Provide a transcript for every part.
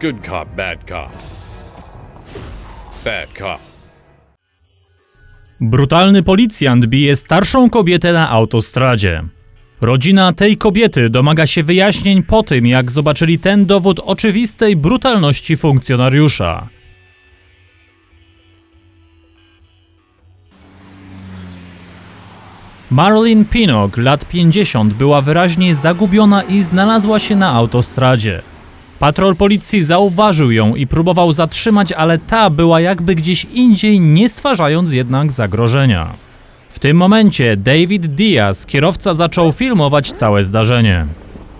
Good cop, bad cop. Bad cop. Brutalny policjant bije starszą kobietę na autostradzie. Rodzina tej kobiety domaga się wyjaśnień po tym, jak zobaczyli ten dowód oczywistej brutalności funkcjonariusza. Marlene Pinnock, lat 50, była wyraźnie zagubiona i znalazła się na autostradzie. Patrol policji zauważył ją i próbował zatrzymać, ale ta była jakby gdzieś indziej, nie stwarzając jednak zagrożenia. W tym momencie David Diaz, kierowca, zaczął filmować całe zdarzenie.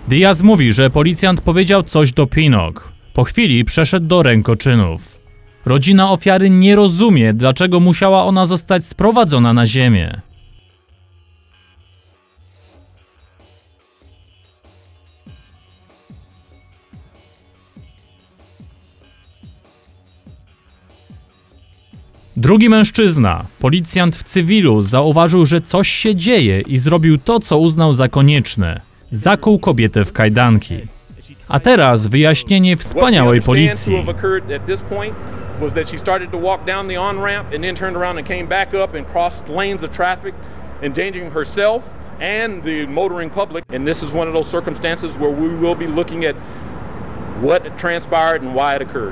Diaz mówi, że policjant powiedział coś do Pinnock. Po chwili przeszedł do rękoczynów. Rodzina ofiary nie rozumie, dlaczego musiała ona zostać sprowadzona na ziemię. Drugi mężczyzna, policjant w cywilu, zauważył, że coś się dzieje i zrobił to, co uznał za konieczne. Zakuł kobietę w kajdanki. A teraz wyjaśnienie wspaniałej policji. to have occurred at this point was that she started to walk down the on ramp and then turned around and came back up and crossed lanes of traffic, endangering herself and the motoring public. And this is one of those circumstances where we will be looking at what transpired and why it occurred.